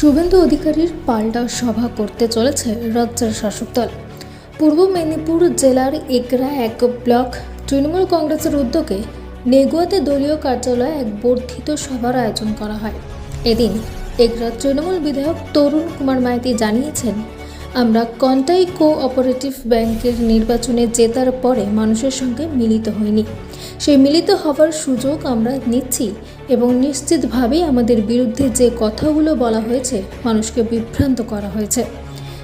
শুভেন্দু অধিকারীর পাল্টা সভা করতে চলেছে রাজ্যের শাসক দল। পূর্ব মেদিনীপুর জেলার একরা এক ব্লক তৃণমূল কংগ্রেসের উদ্যোগে নেগুয়াতে দলীয় কার্যালয়ে এক বর্ধিত সভার আয়োজন করা হয়। এদিন এগরা তৃণমূল বিধায়ক তরুণ কুমার মাইতি জানিয়েছেন, আমরা কন্টাই কো অপারেটিভ ব্যাংকের নির্বাচনে জেতার পরে মানুষের সঙ্গে মিলিত হইনি। সেই মিলিত হওয়ার সুযোগ আমরা নিচ্ছি এবং নিশ্চিতভাবেই আমাদের বিরুদ্ধে যে কথাগুলো বলা হয়েছে, মানুষকে বিভ্রান্ত করা হয়েছে।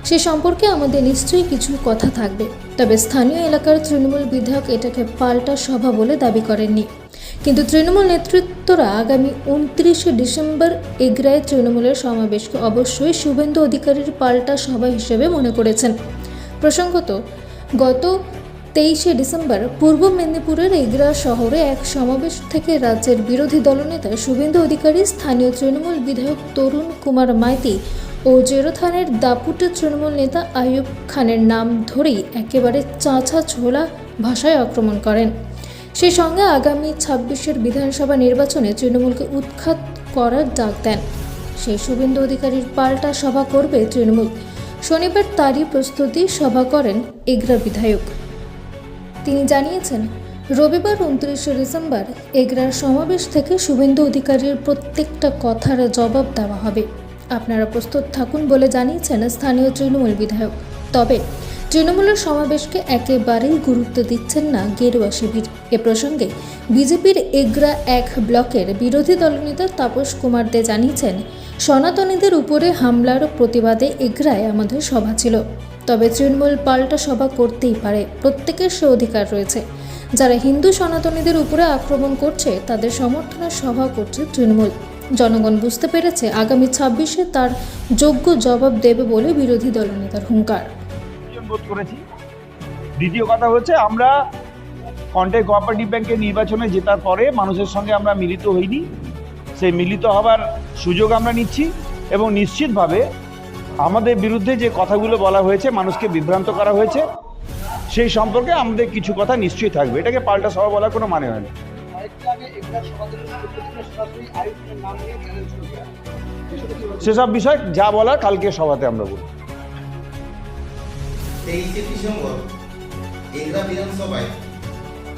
সে সম্পর্কে আমাদের নিশ্চয়ই কিছু কথা থাকবে। তবে স্থানীয় এলাকার তৃণমূল বিধায়ক এটাকে পাল্টা সভা বলে দাবি করেননি। কিন্তু তৃণমূল নেতৃত্বরা আগামী উনত্রিশে ডিসেম্বর এগরায় তৃণমূলের সমাবেশকে অবশ্যই শুভেন্দু অধিকারীর পাল্টা সভা হিসেবে মনে করেছেন। প্রসঙ্গত, গত তেইশে ডিসেম্বর পূর্ব মেদিনীপুরের এগরা শহরে এক সমাবেশ থেকে রাজ্যের বিরোধী দলনেতা শুভেন্দু অধিকারী, স্থানীয় তৃণমূল বিধায়ক তরুণ কুমার মাইতি ও জেরোথানের দাপুটের তৃণমূল নেতা আইয়ুব খানের নাম ধরেই একেবারে চাঁচা ছোলা ভাষায় আক্রমণ করেন। সেই সঙ্গে আগামী ছাব্বিশের বিধানসভা নির্বাচনে তৃণমূলকে উৎখাত করার ডাক দেন। সেই শুভেন্দু অধিকারীর পাল্টা সভা করবে তৃণমূল। শনিবার তারই প্রস্তুতি সভা করেন এগরা বিধায়ক। তিনি জানিয়েছেন, রবিবার উনত্রিশে ডিসেম্বর এগরার সমাবেশ থেকে শুভেন্দু অধিকারীর প্রত্যেকটা কথার জবাব দেওয়া হবে। আপনারা প্রস্তুত থাকুন বলে জানিয়েছেন স্থানীয় তৃণমূল বিধায়ক। তবে তৃণমূলের সমাবেশকে একেবারেই গুরুত্ব দিচ্ছেন না গেরুয়া শিবির। এ প্রসঙ্গে বিজেপির এগরা এক ব্লকের বিরোধী দলনেতা তাপস কুমার দে জানিয়েছেন, সনাতনীদের উপরে হামলার প্রতিবাদে এগরায় আমাদের সভা ছিল। তবে তৃণমূল পাল্টা সভা করতেই পারে, প্রত্যেকের সে অধিকার রয়েছে। যারা হিন্দু সনাতনীদের উপরে আক্রমণ করছে, তাদের সমর্থনের সভা করছে তৃণমূল। জনগণ বুঝতে পেরেছে আগামী ছাব্বিশে তার যোগ্য জবাব দেবে বলে বিরোধী দলনেতার হুঙ্কার। করেছি। দ্বিতীয় কথা হচ্ছে, আমরা কন্ট্যাক্ট কোঅপারেটিভ ব্যাংকের নির্বাচনে জেতার পরে মানুষের সঙ্গে আমরা মিলিত হইনি। সেই মিলিত হবার সুযোগ আমরা নিচ্ছি এবং নিশ্চিতভাবে আমাদের বিরুদ্ধে যে কথাগুলো বলা হয়েছে, মানুষকে বিভ্রান্ত করা হয়েছে, সেই সম্পর্কে আমাদের কিছু কথা নিশ্চয়ই থাকবে এটাকে পাল্টা সভা বলার কোনো মানে হয় না? সেসব বিষয় যা বলার কালকে সভাতে আমরা বলব তেইশে ডিসেম্বর, এগরা বিধানসভায়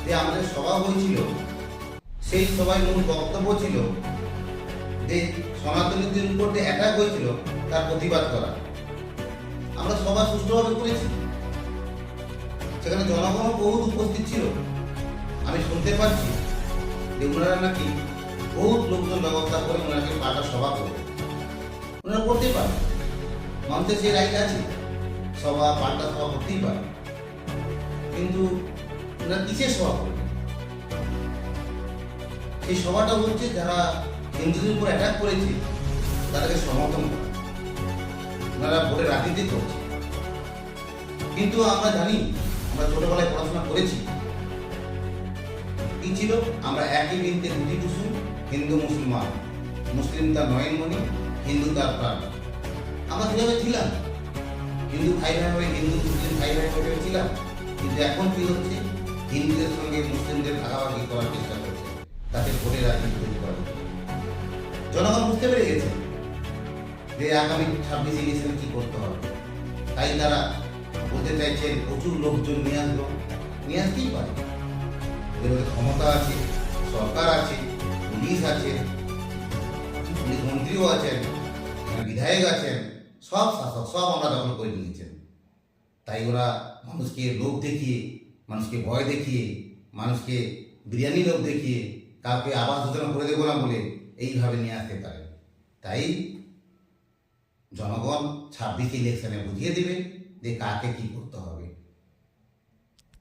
যে আমাদের সভা হয়েছিল, সেই সভায় মূল বক্তব্য ছিল যে সনাতনীদের উপর যে অ্যাটাক হয়েছিল, তার প্রতিবাদ করা। আমরা সভা সুষ্ঠুভাবে করেছি। সেখানে জনগণও বহুত উপস্থিত ছিল। আমি শুনতে পাচ্ছি যে ওনারা নাকি বহুত লোকজন ব্যবস্থা করে ওনাকে পাল্টা সভা করবে ওনারা করতেই পারে। মানুষের সেই রাইট আছে। সভা, পাল্টা সভা করতেই পারে। কিন্তু ওনারা কিসের সভা করবে? সেই সভাটা হচ্ছে যারা হিন্দুদের উপর অ্যাটাক করেছে, তাদেরকে সমর্থন করে। ওনারা ভোটে রাজনীতি করছে। কিন্তু আমরা জানি, আমরা ছোটবেলায় পড়াশোনা করেছি। কি ছিল? আমরা একই বৃন্তে দুটি কুসুম হিন্দু, মুসলমান। মুসলিম তার নয়নমণি, হিন্দু তার প্রাণ। আমরা যেভাবে ছিলাম? হিন্দু ভাই ভাই হিন্দু, মুসলিম ভাই ভাই ছিলাম? কিন্তু এখন কি হচ্ছে? হিন্দুদের সঙ্গে মুসলিমদের ভাগাভাগি করার চেষ্টা করছে। তাতে ভোটের রাজনীতি। জনগণ বুঝতে পেরে গেছে যে আগামী ছাব্বিশে ইলেকশন কি করতে হবে। তাই তারা বলতে চাইছেন প্রচুর লোকজন নিয়ে আসলো নিয়ে আসতেই পারে। এদের ক্ষমতা আছে, সরকার আছে, পুলিশ আছে, পুলিশ মন্ত্রীও আছেন বিধায়ক আছেন, সব শাসক, সব আমরা দখল করে নিয়েছেন। তাই ওরা মানুষকে লোভ দেখিয়ে, মানুষকে ভয় দেখিয়ে, মানুষকে বিরিয়ানি লোভ দেখিয়ে, কাউকে আবাস যোজনা করে দেবো না বলে এইভাবে নিয়ে আসতে পারে তাই জনগণ ছাব্বিশ ইলেকশনে বুঝিয়ে দেবে যে কাকে কি করতে হবে।